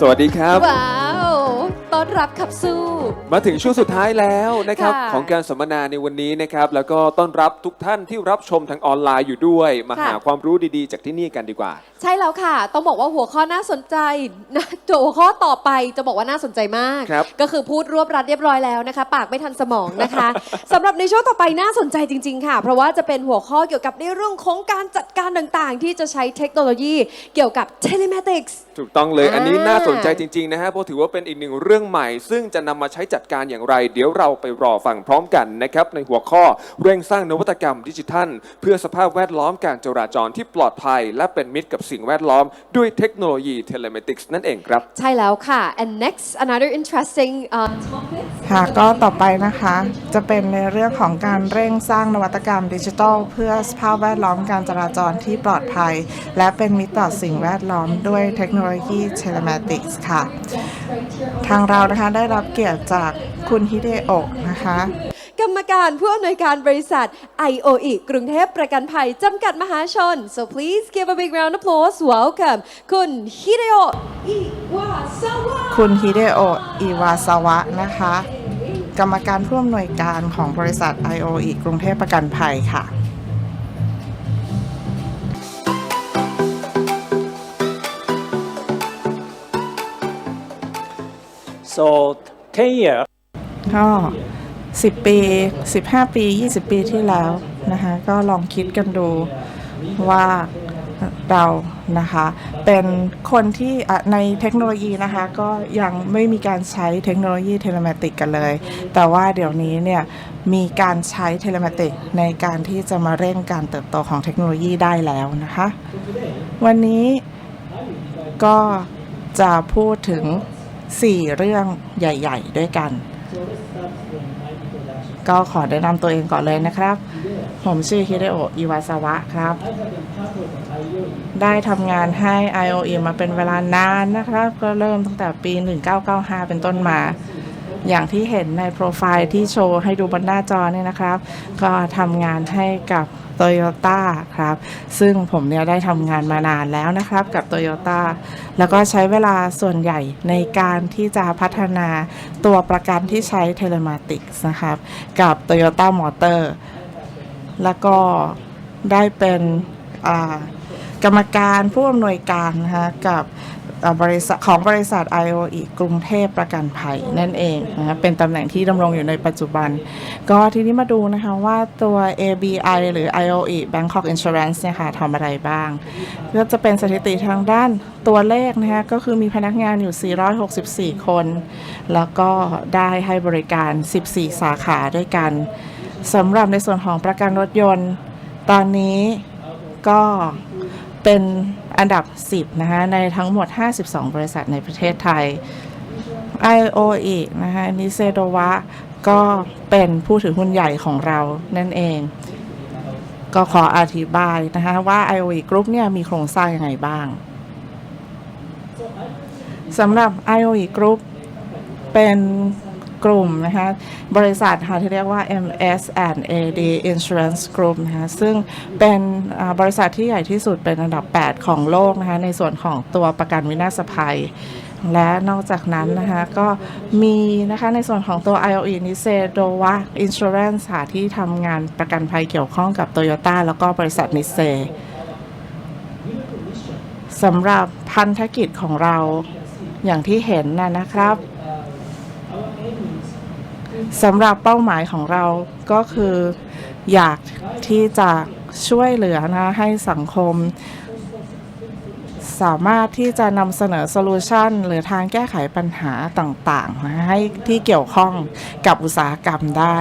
สวัสดีครับ ว้า รับขับสู้ มาถึงช่วงสุดท้ายแล้วนะครับ ค่ะของการสัมมนาในวันนี้นะครับ แล้วก็ต้อนรับทุกท่านที่รับชมทางออนไลน์อยู่ด้วย มาค่ะ หาความรู้ดีๆ จากที่นี่กันดีกว่า ใช่แล้วค่ะ ต้องบอกว่าหัวข้อน่าสนใจนะหัวข้อต่อไปจะบอกว่าน่าสนใจมาก ครับ ก็คือพูดรวบรัดเรียบร้อยแล้วนะคะ ปากไม่ทันสมองนะคะ สำหรับในช่วงต่อไปน่าสนใจจริง ๆ ค่ะ เพราะว่าจะเป็นหัวข้อเกี่ยวกับในเรื่องของการจัดการต่างๆ ที่จะใช้เทคโนโลยีเกี่ยวกับ telematics ถูกต้องเลย อันนี้อ่าน่าสนใจจริงๆนะฮะเพราะถือว่าเป็นอีกหนึ่งเรื่องใหม่ซึ่งจะนำมาใช้จัดการอย่างไร เดี๋ยวเราไปรอฟังพร้อมกันนะครับในหัวข้อเร่งสร้างนวัตกรรมดิจิทัล เพื่อสภาพแวดล้อมการจราจรที่ปลอดภัย และเป็นมิตรกับสิ่งแวดล้อม ด้วยเทคโนโลยีเทเลเมติกส์นั่นเองครับ ใช่แล้วค่ะ and next another interesting um, topic ค่ะก็ต่อไปนะคะ จะเป็นในเรื่องของการเร่งสร้างนวัตกรรมดิจิทัล เพื่อสภาพแวดล้อมการจราจรที่ปลอดภัย และเป็นมิตรต่อสิ่งแวดล้อมด้วยเทคโนโลยีเทเลมติกส์ค่ะ ทางเรานะคะได้รับเกียรติจากคุณฮิเดโอะนะคะ กรรมการผู้อำนวยการบริษัท IOE กรุงเทพประกันภัยจำกัดมหาชน so please give a big round of applause welcome คุณฮิเดโอะอิวาซาวะคุณฮิเดโอะอิวาซาวะนะคะ กรรมการผู้อำนวยการของบริษัท IOE กรุงเทพประกันภัยค่ะ So 10 years ก็10 ปี 15 ปี 20 ปีที่แล้วนะคะก็ลองคิดกันดูว่าเรานะคะเป็นคนที่ในเทคโนโลยีนะคะก็ยังไม่มีการใช้เทคโนโลยีเทเลเมติกกันเลย แต่ว่าเดี๋ยวนี้เนี่ยมีการใช้เทเลเมติกในการที่จะมาเร่งการเติบโตของเทคโนโลยีได้แล้วนะคะ วันนี้ก็จะพูดถึง 4 เรื่องใหญ่ ๆ ด้วยกัน ก็ขอแนะนำตัวเองก่อนเลยนะครับ ผมชื่อฮิเดโอะอิวาซาวะครับ ได้ทำงานให้ IOE มาเป็นเวลานานนะครับ ก็เริ่มตั้งแต่ปี 1995 เป็นต้นมา อย่างที่เห็นในโปรไฟล์ที่โชว์ให้ดูบนหน้าจอเนี่ยนะครับ ก็ทำงานให้กับโตโยต้าครับ ซึ่งผมเนี่ยได้ทำงานมานานแล้วนะครับกับโตโยต้าแล้วก็ใช้เวลาส่วนใหญ่ในการที่จะพัฒนาตัวประกันที่ใช้เทเลมาติกส์นะครับ กับ Toyota Motor แล้วก็ได้เป็นอ่า กรรมการผู้อำนวยการนะคะกับอ่าบริษัทของบริษัท IOE กรุงเทพประกันภัยนั่นเองนะคะเป็นตำแหน่งที่ดำรงอยู่ในปัจจุบัน ก็ทีนี้มาดูนะคะว่าตัว ABI หรือ IOE Bangkok Insurance เนี่ยค่ะทำอะไรบ้าง ก็จะเป็นสถิติทางด้านตัวเลขนะคะก็คือมีพนักงานอยู่ 464 คน แล้วก็ได้ให้บริการ 14 สาขาด้วยกันสำหรับในส่วนของประกันรถยนต์ ตอนนี้ก็ เป็นอันดับ 10 นะคะในทั้งหมด 52 บริษัทในประเทศไทย IOE นะคะนิเซโดวะก็เป็นผู้ถือหุ้นใหญ่ของเรานั่นเอง ก็ขออธิบายนะคะว่า IOE Group เนี่ยมีโครงสร้างยังไงบ้างสำหรับ IOE Group เป็น กลุ่มนะคะบริษัทค่ะที่เรียกว่า MS and AD Insurance Group นะคะซึ่งเป็นบริษัทที่ใหญ่ที่สุดเป็นอันดับ 8 ของโลกนะคะในส่วนของตัวประกันวินาศภัย และนอกจากนั้นนะคะก็มีนะคะในส่วนของตัว IOE นิเซโดวะ Insurance ค่ะที่ทำงานประกันภัยเกี่ยวข้องกับ Toyota แล้วก็บริษัทนิเซสำหรับพันธกิจของเราอย่างที่เห็นนะนะครับ สำหรับเป้าหมายของเราก็คืออยากที่จะช่วยเหลือนะให้สังคม สามารถที่จะนำเสนอโซลูชันหรือทางแก้ไขปัญหาต่างๆนะให้ที่เกี่ยวข้องกับอุตสาหกรรมได้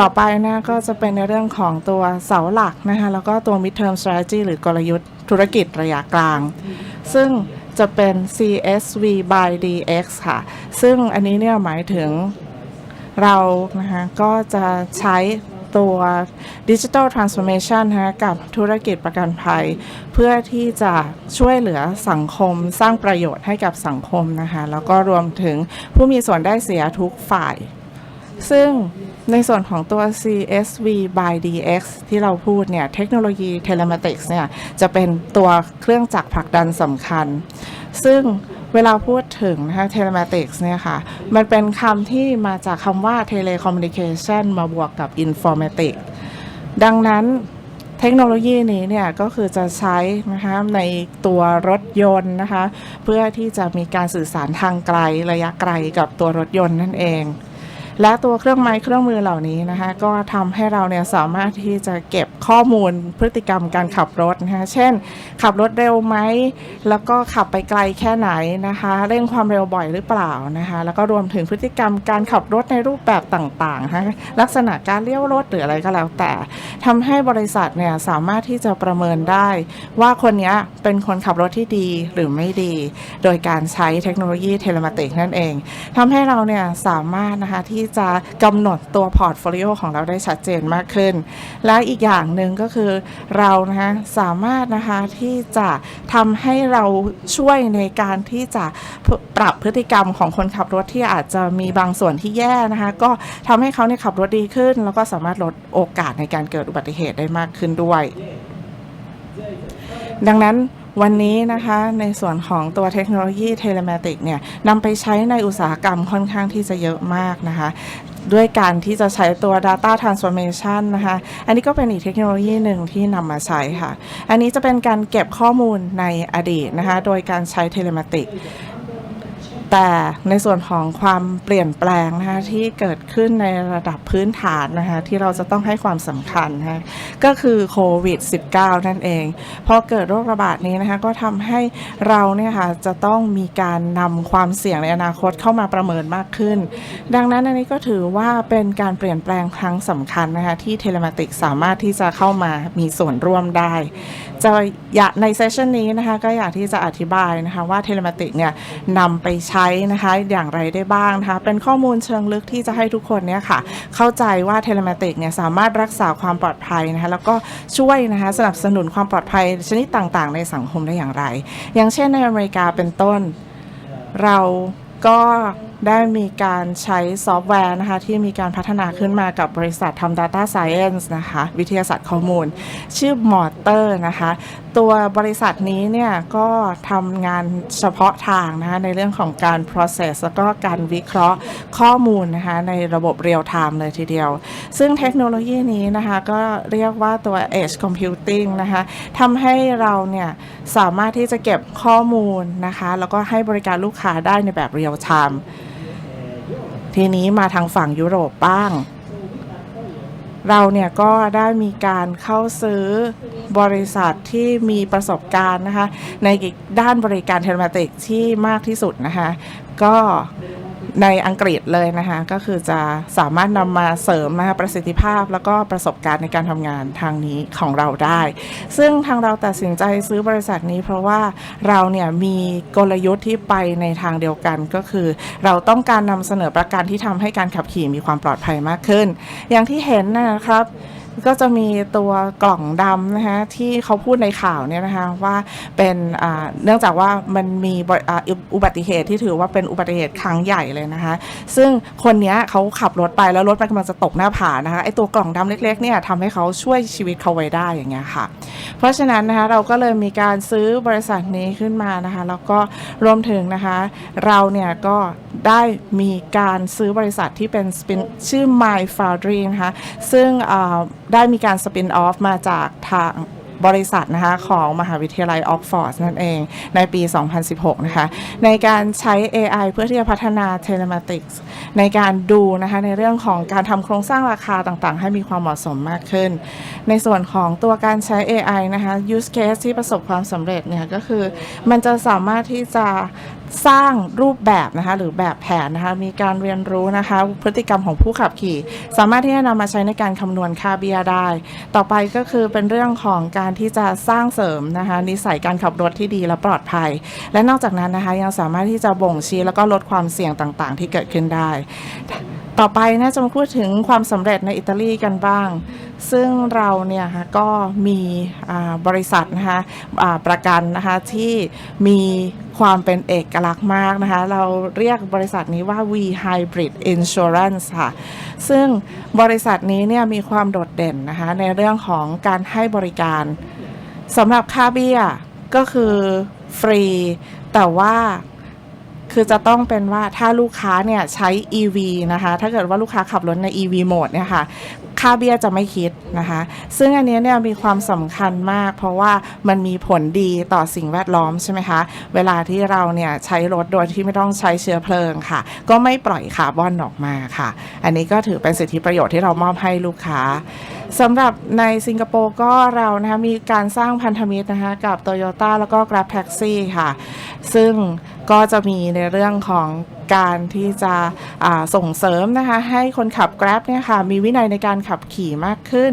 ต่อไปนะก็จะเป็นในเรื่องของตัวเสาหลักนะคะแล้วก็ตัว midterm strategy หรือกลยุทธ์ธุรกิจระยะกลาง ซึ่ง จะเป็น CSV by DX ค่ะ ซึ่งอันนี้เนี่ยหมายถึงเรานะคะก็จะใช้ตัว Digital Transformation นะคะกับธุรกิจประกันภัย เพื่อที่จะช่วยเหลือสังคมสร้างประโยชน์ให้กับสังคมนะคะ แล้วก็รวมถึงผู้มีส่วนได้เสียทุกฝ่าย ซึ่งในส่วนของตัว CSV by DX ที่เราพูดเนี่ย เทคโนโลยี Telematics เนี่ย จะเป็นตัวเครื่องจักรผลักดันสำคัญ ซึ่งเวลาพูดถึงนะคะ Telematics เนี่ยค่ะ มันเป็นคำที่มาจากคำว่า Telecommunication มาบวกกับ Informatics ดังนั้นเทคโนโลยีนี้เนี่ยก็คือจะใช้นะคะในตัวรถยนต์นะคะ เพื่อที่จะมีการสื่อสารทางไกลระยะไกลกับตัวรถยนต์นั่นเอง และตัวเครื่องไม้เครื่องมือเหล่านี้นะคะก็ทำให้เราเนี่ยสามารถที่จะเก็บข้อมูลพฤติกรรมการขับรถนะคะเช่น ขับรถเร็วไหมแล้วก็ขับไปไกลแค่ไหนนะคะเร่งความเร็วบ่อยหรือเปล่านะคะแล้วก็รวมถึงพฤติกรรมการขับรถในรูปแบบต่างๆนะคะลักษณะการเลี้ยวรถหรืออะไรก็แล้วแต่ ทำให้บริษัทเนี่ยสามารถที่จะประเมินได้ ว่าคนนี้เป็นคนขับรถที่ดีหรือไม่ดี โดยการใช้เทคโนโลยีเทเลมาติกนั่นเองทำให้เราเนี่ยสามารถนะคะที่จะกำหนดตัวพอร์ตโฟลิโอของเราได้ชัดเจนมากขึ้น และอีกอย่างหนึ่งก็คือเรานะคะสามารถนะคะที่จะทำให้เราช่วยในการที่จะปรับพฤติกรรมของคนขับรถที่อาจจะมีบางส่วนที่แย่นะคะก็ทำให้เขาเนี่ยขับรถดีขึ้น แล้วก็สามารถลดโอกาสในการเกิดอุบัติเหตุได้มากขึ้นด้วย ดังนั้นวันนี้นะคะในส่วนของตัวเทคโนโลยีเทเล m มติกเนี่ยนำไปใช้ในอุตสาหกรรมค่อนข้างที่จะเยอะมากนะคะ ด้วยการที่จะใช้ตัว Data Transformation นะคะ อันนี้ก็เป็นอีกเทคโนโลยีหนึ่งที่นำมาใช้ค่ะ อันนี้จะเป็นการเก็บข้อมูลในอดีตนะคะ โดยการใช้เทเล m มติก แต่ในส่วนของความเปลี่ยนแปลงนะคะที่เกิดขึ้นในระดับพื้นฐานนะคะที่เราจะต้องให้ความสำคัญนะคะก็คือโควิด -19 นั่นเองพอเกิดโรคระบาดนี้นะคะก็ทำให้เราเนี่ยค่ะจะต้องมีการนำความเสี่ยงในอนาคตเข้ามาประเมินมากขึ้น ดังนั้นอันนี้ก็ถือว่าเป็นการเปลี่ยนแปลงครั้งสำคัญนะคะที่เทเลมาติกสามารถที่จะเข้ามามีส่วนร่วมได้ จะอยากในเซสชันนี้นะคะก็อยากที่จะอธิบายนะคะว่าเทเลมาติกเนี่ยนำไปใช้นะคะอย่างไรได้บ้างนะคะเป็นข้อมูลเชิงลึกที่จะให้ทุกคนเนี่ยค่ะเข้าใจว่าเทเลมาติกเนี่ยสามารถรักษาความปลอดภัยนะคะแล้วก็ช่วยนะคะสนับสนุนความปลอดภัยชนิดต่างๆ ในสังคมได้อย่างไร อย่างเช่นในอเมริกาเป็นต้นเรา ก็ได้มีการใช้ซอฟต์แวร์นะคะที่มีการพัฒนาขึ้นมากับบริษัททำ Data Science นะคะ วิทยาศาสตร์ข้อมูล ชื่อ m o เตอร์นะคะ ตัวบริษัทนี้เนี่ยก็ทำงานเฉพาะทางนะคะในเรื่องของการ process แล้วก็การวิเคราะห์ข้อมูลนะคะในระบบเรียลไทม์เลยทีเดียว ซึ่งเทคโนโลยีนี้นะคะก็เรียกว่าตัว Edge Computing นะคะทำให้เราเนี่ยสามารถที่จะเก็บข้อมูลนะคะแล้วก็ให้บริการลูกค้าได้ในแบบเรียลไทม์ทีนี้มาทางฝั่งยุโรปบ้าง เราเนี่ยก็ได้มีการเข้าซื้อ บริษัทที่มีประสบการณ์นะคะ ในด้านบริการเทเลมาติกที่มากที่สุดนะคะ ก็ในอังกฤษเลยนะคะ ก็คือจะสามารถนำมาเสริมนะคะประสิทธิภาพแล้วก็ประสบการณ์ในการทำงานทางนี้ของเราได้ ซึ่งทางเราตัดสินใจซื้อบริษัทนี้ เพราะว่าเราเนี่ยมีกลยุทธ์ที่ไปในทางเดียวกันก็คือ เราต้องการนำเสนอประกันที่ทำให้การขับขี่มีความปลอดภัยมากขึ้น อย่างที่เห็นนะครับ ก็จะมีตัวกล่องดำนะคะที่เขาพูดในข่าวเนี่ยนะคะว่าเป็นเนื่องจากว่ามันมีอุบัติเหตุที่ถือว่าเป็นอุบัติเหตุครั้งใหญ่เลยนะคะ ซึ่งคนนี้เขาขับรถไปแล้วรถมันกำลังจะตกหน้าผานะคะไอตัวกล่องดำเล็กๆเนี่ยทำให้เขาช่วยชีวิตเขาไว้ได้อย่างเงี้ยค่ะ เพราะฉะนั้นนะคะเราก็เลยมีการซื้อบริษัทนี้ขึ้นมานะคะแล้วก็รวมถึงนะคะเราเนี่ยก็ได้มีการซื้อบริษัทที่เป็นชื่อ My Foundry นะคะซึ่งได้มีการ spin off มาจากทางบริษัทนะคะของมหาวิทยาลัยออกฟอร์ดนั่นเองในปี 2016 นะคะ ในการใช้ AI เพื่อที่จะพัฒนา telematics ในการดูนะคะในเรื่องของการทำโครงสร้างราคาต่างๆ ให้มีความเหมาะสมมากขึ้น ในส่วนของตัวการใช้ AI นะคะ use case ที่ประสบความสำเร็จเนี่ยก็คือมันจะสามารถที่จะ สร้างรูปแบบนะคะหรือแบบแผนนะคะมีการเรียนรู้นะคะพฤติกรรมของผู้ขับขี่ สามารถที่จะนำมาใช้ในการคำนวณค่าเบียร์ได้ ต่อไปก็คือเป็นเรื่องของการที่จะสร้างเสริมนะคะนิสัยการขับรถที่ดีและปลอดภัย และนอกจากนั้นนะคะยังสามารถที่จะบ่งชี้แล้วก็ลดความเสี่ยงต่างๆ ที่เกิดขึ้นได้ ต่อไปน่าจะมาพูดถึงความสำเร็จในอิตาลีกันบ้าง ซึ่งเราเนี่ยค่ะก็มีบริษัทนะคะประกันนะคะที่มีความเป็นเอกลักษณ์มากนะคะ เราเรียกบริษัทนี้ว่า V Hybrid Insurance ค่ะ ซึ่งบริษัทนี้เนี่ยมีความโดดเด่นนะคะในเรื่องของการให้บริการสำหรับค่าเบี้ยก็คือฟรี แต่ว่า คือจะต้องเป็นว่าถ้าลูกค้าเนี่ยใช้ EV นะคะ ถ้าเกิดว่าลูกค้าขับรถใน EV โหมดเนี่ยค่ะ ค่าเบี้ยจะไม่คิดนะคะ ซึ่งอันนี้เนี่ยมีความสำคัญมาก เพราะว่ามันมีผลดีต่อสิ่งแวดล้อมใช่ไหมคะ เวลาที่เราเนี่ยใช้รถโดยที่ไม่ต้องใช้เชื้อเพลิงค่ะ ก็ไม่ปล่อยคาร์บอนออกมาค่ะ อันนี้ก็ถือเป็นสิทธิประโยชน์ที่เรามอบให้ลูกค้าสำหรับในสิงคโปร์ก็เรานะคะมีการสร้างพันธมิตรนะคะกับ Toyota แล้วก็ Grab Taxi ค่ะ ซึ่งก็จะมีในเรื่องของการที่จะส่งเสริมนะคะให้คนขับ Grab เนี่ยค่ะมีวินัยในการขับขี่มากขึ้น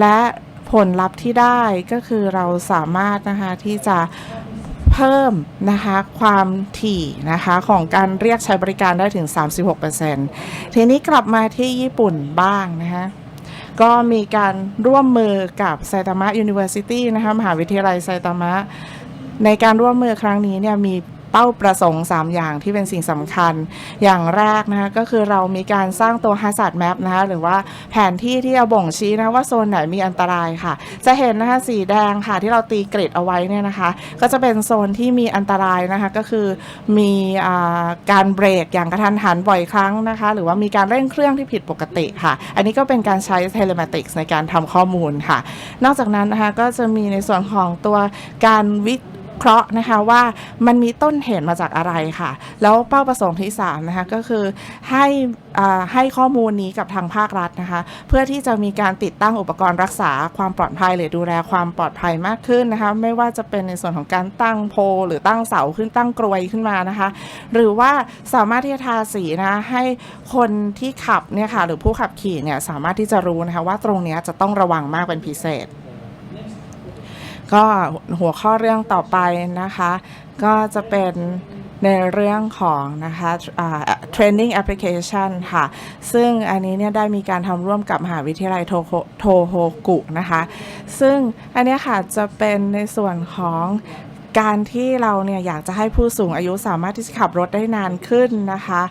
และผลลัพธ์ที่ได้ก็คือเราสามารถนะคะที่จะเพิ่มนะคะความถี่นะคะของการเรียกใช้บริการได้ถึง 36%ทีนี้กลับมาที่ญี่ปุ่นบ้างนะคะ ก็มีการร่วมมือกับไซตามะ University นะคะมหาวิทยาลัยไซตามะ ในการร่วมมือครั้งนี้เนี่ยมี เป้าประสงค์ 3 อย่างที่เป็นสิ่งสำคัญอย่างแรกนะคะก็คือเรามีการสร้างตัว hazard map นะคะหรือว่าแผนที่ที่จะบ่งชี้นะว่าโซนไหนมีอันตรายค่ะ จะเห็นนะคะสีแดงค่ะที่เราตีกริดเอาไว้เนี่ยนะคะ ก็จะเป็นโซนที่มีอันตรายนะคะก็คือมีอ่าการเบรกอย่างกระทันหันบ่อยครั้งนะคะ หรือว่ามีการเร่งเครื่องที่ผิดปกติค่ะ อันนี้ก็เป็นการใช้ telematics ในการทำข้อมูลค่ะ นอกจากนั้นนะคะก็จะมีในส่วนของตัวการวิ เคราะห์นะคะว่ามันมีต้นเหตุมาจากอะไรค่ะ แล้วเป้าประสงค์ที่3นะคะก็คือให้อ่าให้ข้อมูลนี้กับทางภาครัฐนะคะ เพื่อที่จะมีการติดตั้งอุปกรณ์รักษาความปลอดภัย หรือดูแลความปลอดภัยมากขึ้นนะคะ ไม่ว่าจะเป็นในส่วนของการตั้งโพหรือตั้งเสาขึ้นตั้งกรวยขึ้นมานะคะ หรือว่าสามารถที่จะทาสีนะะให้คนที่ขับเนี่ยค่ะหรือผู้ขับขี่เนี่ยสามารถที่จะรู้นะคะว่าตรงนี้จะต้องระวังมากเป็นพิเศษ ก็หัวข้อเรื่องต่อไปนะคะ ก็จะเป็นในเรื่องของนะคะอ่า training application ค่ะ ซึ่งอันนี้เนี่ยได้มีการทำร่วมกับมหาวิทยาลัยโทโคโทโฮกุนะคะ ซึ่งอันนี้ค่ะจะเป็นในส่วนของการที่เราเนี่ยอยากจะให้ผู้สูงอายุสามารถที่จะขับรถได้นานขึ้นนะคะ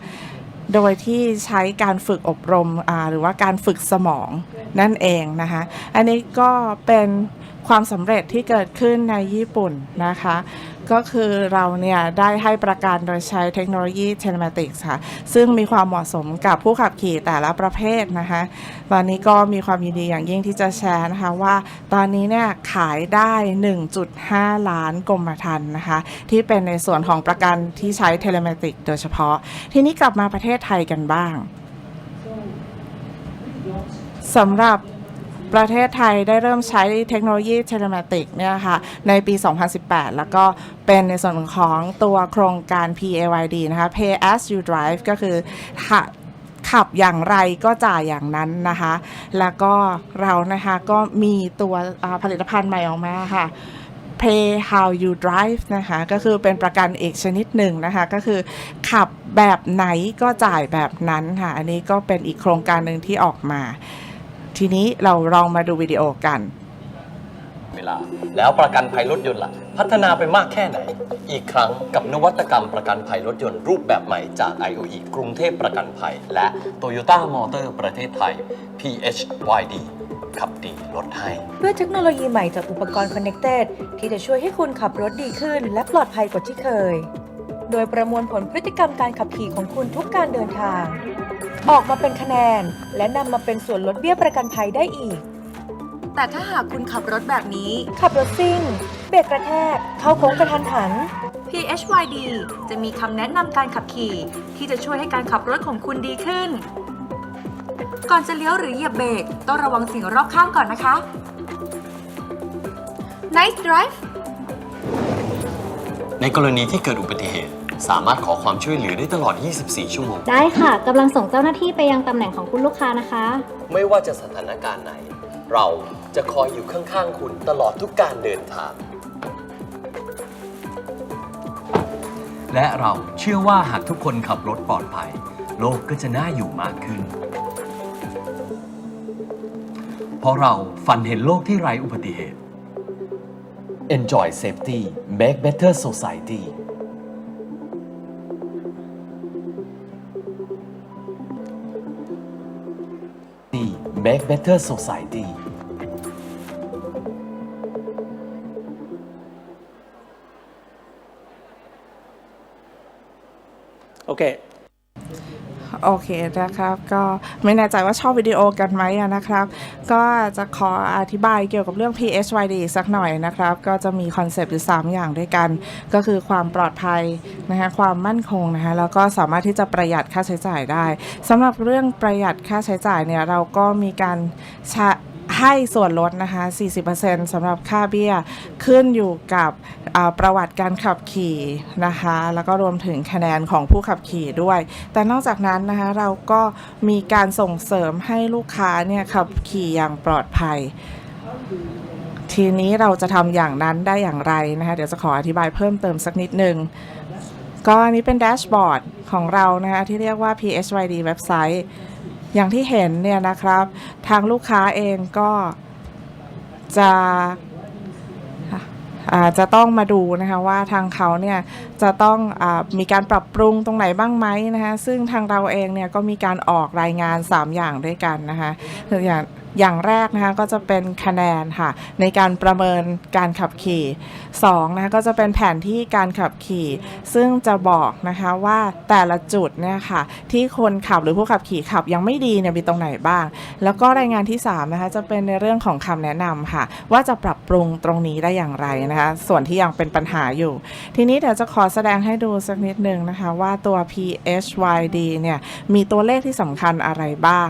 โดยที่ใช้การฝึกอบรมหรือว่าการฝึกสมองนั่นเองนะคะ อันนี้ก็เป็น ความสำเร็จที่เกิดขึ้นในญี่ปุ่นนะคะ ก็คือเราเนี่ยได้ให้ประกันโดยใช้เทคโนโลยีเทเลมาติกส์ค่ะ ซึ่งมีความเหมาะสมกับผู้ขับขี่แต่ละประเภทนะคะตอนนี้ก็มีความยินดีอย่างยิ่งที่จะแชร์นะคะว่าตอนนี้เนี่ยขายได้ 1.5 ล้านกรมธรรม์นะคะ ที่เป็นในส่วนของประกันที่ใช้เทเลมาติกโดยเฉพาะ ทีนี้กลับมาประเทศไทยกันบ้างสำหรับ ประเทศไทยได้เริ่มใช้เทคโนโลยีเทเลมาติกเนี่ยค่ะในปี 2018 แล้วก็เป็นในส่วนของตัวโครงการ PAYD นะคะ Pay as you drive ก็คือขับอย่างไรก็จ่ายอย่างนั้นนะคะ แล้วก็เรานะคะก็มีตัวผลิตภัณฑ์ใหม่ออกมาค่ะ Pay how you drive นะคะ ก็คือเป็นประกันเอกชนิดหนึ่งนะคะ ก็คือขับแบบไหนก็จ่ายแบบนั้นค่ะ อันนี้ก็เป็นอีกโครงการหนึ่งที่ออกมา ทีนี้เราลองมาดูวิดีโอกัน เวลา แล้วประกันภัยรถยนต์ล่ะ พัฒนาไปมากแค่ไหน อีกครั้งกับนวัตกรรมประกันภัยรถยนต์รูปแบบใหม่จาก IOE กรุงเทพประกันภัย และ Toyota Motor ประเทศไทย PHYD ขับดีลดให้ด้วยเทคโนโลยีใหม่จากอุปกรณ์ Connected ที่จะช่วยให้คุณขับรถดีขึ้น และปลอดภัยกว่าที่เคย โดยประมวลผลพฤติกรรมการขับขี่ของคุณทุกการเดินทาง ออกมาเป็นคะแนน และนำมาเป็นส่วนลดเบี้ยประกันภัยได้อีก แต่ถ้าหากคุณขับรถแบบนี้ ขับรถซิ่ง เบรกกระแทก เข้าโค้งกระทันหัน PHYD จะมีคำแนะนำการขับขี่ ที่จะช่วยให้การขับรถของคุณดีขึ้น ก่อนจะเลี้ยวหรือเหยียบเบรกต้องระวังสิ่งรอบข้างก่อนนะคะ Nice drive ในกรณีที่เกิดอุบัติเหตุ สามารถขอความช่วยเหลือได้ตลอด 24 ชั่วโมง ได้ค่ะกำลังส่งเจ้าหน้าที่ไปยังตำแหน่งของคุณลูกค้านะคะ ไม่ว่าจะสถานการณ์ไหน เราจะคอยอยู่ข้างๆ คุณตลอดทุกการเดินทาง และเราเชื่อว่าหากทุกคนขับรถปลอดภัย โลกก็จะน่าอยู่มากขึ้น เพราะเราฝันเห็นโลกที่ไร้อุบัติเหตุ Enjoy safety make better society make better society โอเค โอเคนะครับ ก็ไม่แน่ใจว่าชอบวิดีโอกันไหมนะครับ ก็จะขออธิบายเกี่ยวกับเรื่อง PHYD อีกสักหน่อยนะครับ ก็จะมีคอนเซปต์อยู่ 3 อย่างด้วยกัน ก็คือความปลอดภัยนะคะความมั่นคงนะคะแล้วก็สามารถที่จะประหยัดค่าใช้จ่ายได้สำหรับเรื่องประหยัดค่าใช้จ่ายเนี่ยเราก็มีการใช้ ให้ส่วนลดนะคะ 40%สำหรับค่าเบี้ยขึ้นอยู่กับประวัติการขับขี่นะคะ แล้วก็รวมถึงคะแนนของผู้ขับขี่ด้วย แต่นอกจากนั้นนะคะเราก็มีการส่งเสริมให้ลูกค้าเนี่ยขับขี่อย่างปลอดภัย ทีนี้เราจะทำอย่างนั้นได้อย่างไรนะคะ เดี๋ยวจะขออธิบายเพิ่มเติมสักนิดนึงก็อันนี้เป็นแดชบอร์ดของเรานะคะที่เรียกว่า PHYD เว็บไซต์ อย่างที่เห็นเนี่ยนะครับ ทางลูกค้าเองก็จะจะต้องมาดูนะคะว่าทางเขาเนี่ยจะต้องอมีการปรับปรุงตรงไหนบ้างไหมนะคะซึ่งทางเราเองเนี่ยก็มีการออกรายงาน 3 อย่างด้วยกันนะคะคืออย่าง อย่างแรกนะคะก็จะเป็นคะแนนค่ะ ในการประเมินการขับขี่2นะคะก็จะเป็นแผนที่การขับขี่ ซึ่งจะบอกนะคะว่าแต่ละจุดเนี่ยค่ะที่คนขับหรือผู้ขับขี่ขับยังไม่ดีเนี่ยมีตรงไหนบ้าง แล้วก็รายงานที่3นะคะจะเป็นในเรื่องของคำแนะนำค่ะ ว่าจะปรับปรุงตรงนี้ได้อย่างไรนะคะ ส่วนที่ยังเป็นปัญหาอยู่ ทีนี้เดี๋ยวจะขอแสดงให้ดูสักนิดนึงนะคะว่าตัว PHYD เนี่ยมีตัวเลขที่สำคัญอะไรบ้าง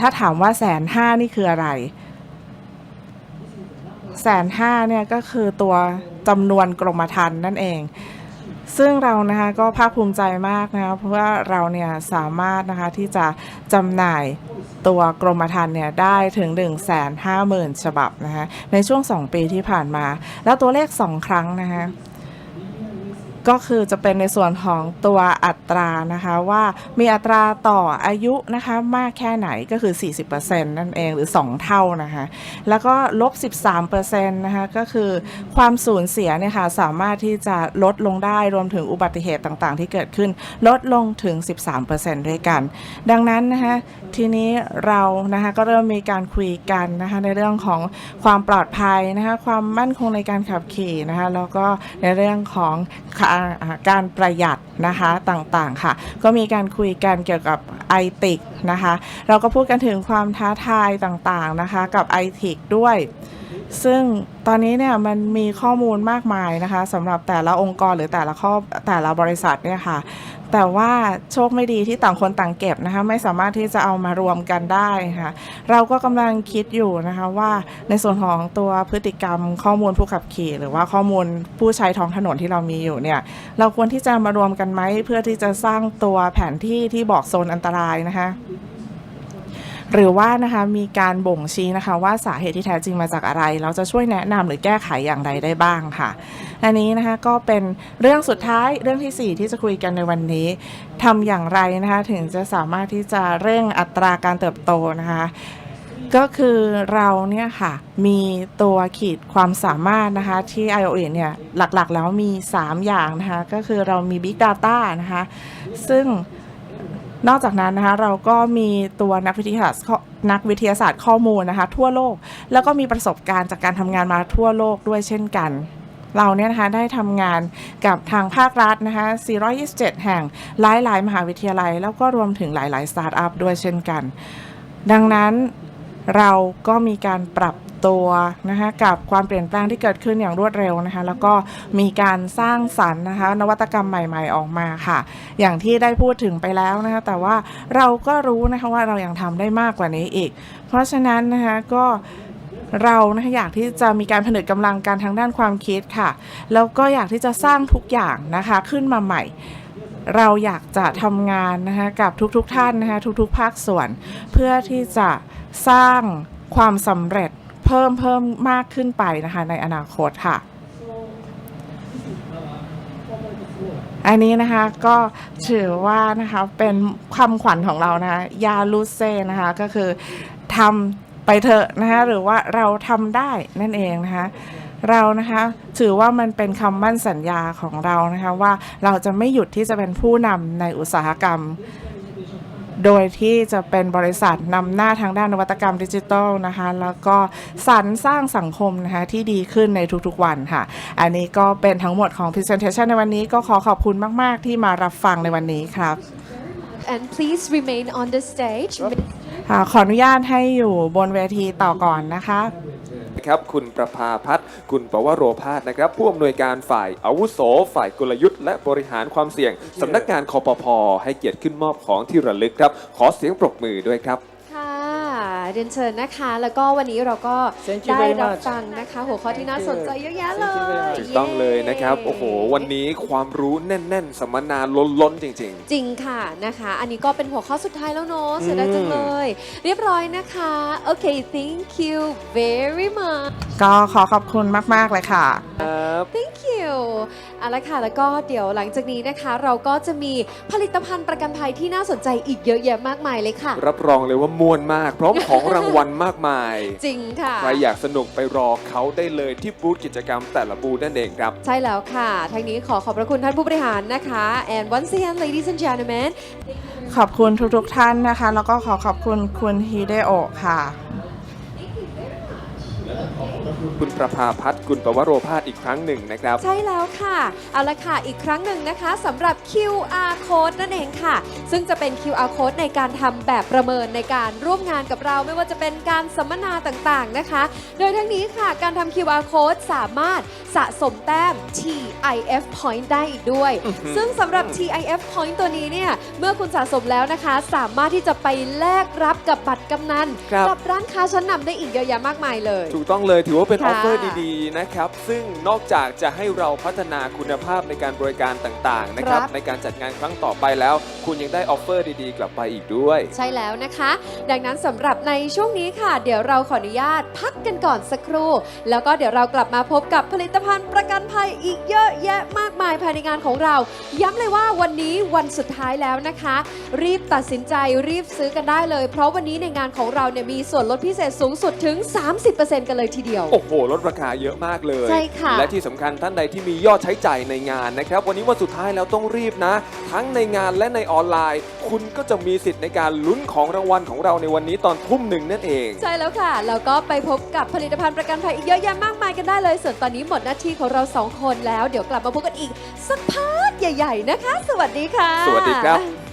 ถ้าถามว่าแสนห้านี่คืออะไรแสนห้าเนี่ยก็คือตัวจำนวนกรมธรรม์นั่นเอง ซึ่งเรานะคะก็ภาคภูมิใจมากนะคะเพราะว่าเราเนี่ยสามารถนะคะที่จะจำหน่ายตัวกรมธรรม์เนี่ยได้ถึง 1 5 0 0 0 0 ฉบับนะคะในช่วง 2 ปีที่ผ่านมา แล้วตัวเลข 2 ครั้งนะคะ ก็คือจะเป็นในส่วนของตัวอัตรานะคะว่ามีอัตราต่ออายุนะคะมากแค่ไหนก็คือ 40%นั่นเองหรือ 2 เท่านะคะแล้วก็ลบ 13%นะคะก็คือความสูญเสียเนี่ยค่ะสามารถที่จะลดลงได้รวมถึงอุบัติเหตุต่างๆ ที่เกิดขึ้นลดลงถึง 13%ด้วยกัน ดังนั้นนะคะทีนี้เรานะคะก็เริ่มมีการคุยกันนะคะในเรื่องของความปลอดภัยนะคะความมั่นคงในการขับขี่นะคะแล้วก็ในเรื่องของค่ะอ่าการประหยัดนะคะต่างๆค่ะ ก็มีการคุยกันเกี่ยวกับ i t ิกนะคะ เราก็พูดกันถึงความท้าทายต่างๆนะคะ กับ i t ิกด้วย ซึ่งตอนนี้เนี่ยมันมีข้อมูลมากมายนะคะสำหรับแต่ละองค์กรหรือแต่ละข้อแต่ละบริษัทเนี่ยค่ะ แต่ว่าโชคไม่ดีที่ต่างคนต่างเก็บนะคะไม่สามารถที่จะเอามารวมกันได้ค่ะ เราก็กำลังคิดอยู่นะคะว่าในส่วนของตัวพฤติกรรมข้อมูลผู้ขับขี่ หรือว่าข้อมูลผู้ใช้ท้องถนนที่เรามีอยู่เนี่ยเราควรที่จะมารวมกันไหมเพื่อที่จะสร้างตัวแผนที่ที่บอกโซนอันตรายนะคะ หรือว่านะคะมีการบ่งชี้นะคะว่าสาเหตุที่แท้จริงมาจากอะไร เราจะช่วยแนะนำหรือแก้ไขอย่างไรได้บ้างค่ะ อันนี้นะคะก็เป็นเรื่องสุดท้ายเรื่องทีสี่4 ที่จะคุยกันในวันนี้ทำอย่างไรนะคะถึงจะสามารถที่จะเร่งอัตราการเติบโตนะคะก็คือเราเนี่ยค่ะมีตัวขีดความสามารถนะคะที่ iOS เนี่ยหลักๆแล้วมี 3 อย่างนะคะก็คือเรามี Big Data นะคะซึ่ง นอกจากนั้นนะคะเราก็มีตัวนักวิทยาศาสตร์ข้อนักวิทยาศาสตร์ข้อมูลนะคะ ทั่วโลกแล้วก็มีประสบการณ์จากการทำงานมาทั่วโลกด้วยเช่นกันเราเนี่ยนะคะได้ทำงานกับทางภาครัฐนะคะ 427 แห่งหลาย ๆ มหาวิทยาลัย แล้วก็รวมถึงหลาย ๆ สตาร์ทอัพด้วยเช่นกัน ดังนั้นเราก็มีการปรับ ตัวนะคะกับความเปลี่ยนแปลงที่เกิดขึ้นอย่างรวดเร็วนะคะแล้วก็มีการสร้างสรรค์นะคะนวัตกรรมใหม่ ๆออกมาค่ะ อย่างที่ได้พูดถึงไปแล้วนะคะแต่ว่าเราก็รู้นะคะว่าเรายังทำได้มากกว่านี้อีก เพราะฉะนั้นนะคะก็เรานะคะอยากที่จะมีการผนึกกำลังกันทางด้านความคิดค่ะ แล้วก็อยากที่จะสร้างทุกอย่างนะคะขึ้นมาใหม่ เราอยากจะทำงานนะคะกับทุกๆทท่านนะคะทุกๆ ภาคส่วน เพื่อที่จะสร้างความสำเร็จ เพิ่มเพิ่มมากขึ้นไปนะคะในอนาคตค่ะ อันนี้นะคะก็ถือว่านะคะเป็นคำขวัญของเรานะคะยาลูเซ่นะคะก็คือทำไปเถอะนะคะหรือว่าเราทำได้นั่นเองนะคะเรานะคะถือว่ามันเป็นคำมั่นสัญญาของเรานะคะว่าเราจะไม่หยุดที่จะเป็นผู้นำในอุตสาหกรรม โดยที่จะเป็นบริษัทนำหน้าทางด้านนวัตกรรมดิจิทัลนะคะ แล้วก็สรรสร้างสังคมนะคะที่ดีขึ้นในทุกๆวันค่ะ อันนี้ก็เป็นทั้งหมดของ Presentation ในวันนี้ก็ขอขอบคุณมาก ๆ ที่มารับฟังในวันนี้ครับ and please remain on the stage ค่ะขออนุญาตให้อยู่บนเวทีต่อก่อนนะคะ นะครับคุณประภาพัฒน์คุณปวโรพาสนะครับผู้อำนวยการฝ่ายอาวุโส ฝ่ายกลยุทธ์และบริหารความเสี่ยงสำนักงานคอปพให้เกียรติขึ้นมอบของที่ระลึกครับ ขอเสียงปรบมือด้วยครับ เรียนเชิญนะคะ แล้วก็วันนี้เราก็ Thank you ได้ very รับ much ฟังนะคะ หัวข้อที่น่าสนใจเยอะแยะเล Thank you very ย much ถูกต้องเลยนะครับ โอ้โห วันนี้ความรู้แน่น ๆ สัมมนาล้นๆ จริง จริงค่ะนะคะ อันนี้ก็เป็นหัวข้อสุดท้ายแล้วเนอะเสียดายจังเลย เรียบร้อยนะคะ โอเค thank you very much ก็ขอขอบคุณมาก ๆ เลยค่ะ ๆ ครับ thank you เอาละค่ะแล้วก็เดี๋ยวหลังจากนี้นะคะ เราก็จะมีผลิตภัณฑ์ประกันภัยที่น่าสนใจอีกเยอะแยะมากมายเลยค่ะ รับรองเลยว่ามวนมาก พร้อมของรางวัลมากมาย จริงค่ะ ใครอยากสนุกไปรอเขาได้เลยที่บูธกิจกรรมแต่ละบูธนั่นเองครับ ใช่แล้วค่ะ ทางนี้ขอขอบพระคุณท่านผู้บริหารนะคะ and once again ladies and gentlemen ขอบคุณทุกๆท่านนะคะ แล้วก็ขอขอบคุณคุณฮิเดโอะค่ะ คุณประภาพัฒน์คุณปวโรพาสอีกครั้งหนึ่งนะครับ ใช่แล้วค่ะ เอาละค่ะ อีกครั้งหนึ่งนะคะสำหรับ QR code นั่นเองค่ะ ซึ่งจะเป็น QR code ในการทำแบบประเมินในการร่วมงานกับเราไม่ว่าจะเป็นการสัมมนาต่างๆนะคะ โดยทั้งนี้ค่ะ การทำ QR code สามารถสะสมแต้ม TIF point ได้อีกด้วย ซึ่งสำหรับ TIF point ตัวนี้เนี่ย เมื่อคุณสะสมแล้วนะคะ สามารถที่จะไปแลกรับกับบัตรกำนัน ครับ กับร้านค้าชั้นนำได้อีกเยอะแยะมากมายเลย ถูกต้องเลยถือว่าเป็นอค่ะอฟเฟอร์ดีๆนะครับ ซึ่งนอกจากจะให้เราพัฒนาคุณภาพในการบริการต่างๆนะครับครับในการจัดงานครั้งต่อไปแล้ว คุณยังได้ออฟเฟอร์ดีๆ กลับไปอีกด้วย ใช่แล้วนะคะ ดังนั้นสำหรับในช่วงนี้ค่ะ เดี๋ยวเราขออนุญาตพักกันก่อนสักครู่ แล้วก็เดี๋ยวเรากลับมาพบกับผลิตภัณฑ์ประกันภัยอีกเยอะแยะมากมายภายในงานของเรา ย้ำเลยว่าวันนี้วันสุดท้ายแล้วนะคะ รีบตัดสินใจรีบซื้อกันได้เลย เพราะวันนี้ในงานของเราเนี่ยมีส่วนลดพิเศษสูงสุดถึง 30%กันเลยทีเดียวโอ้โหลดราคาเยอะมากเลย ใช่ค่ะและที่สำคัญท่านใดที่มียอดใช้จ่ายในงานนะครับ วันนี้วันสุดท้ายแล้วต้องรีบนะ ทั้งในงานและในออนไลน์ คุณก็จะมีสิทธิ์ในการลุ้นของรางวัลของเราในวันนี้ตอนทุ่มหนึ่งนั่นเอง ใช่แล้วค่ะ แล้วก็ไปพบกับผลิตภัณฑ์ประกันภัยอีกเยอะแยะมากมายกันได้เลย ส่วนตอนนี้หมดหน้าที่ของเราสองคนแล้ว เดี๋ยวกลับมาพบกันอีกสักพักใหญ่ ๆ นะคะ สวัสดีค่ะ สวัสดีครับ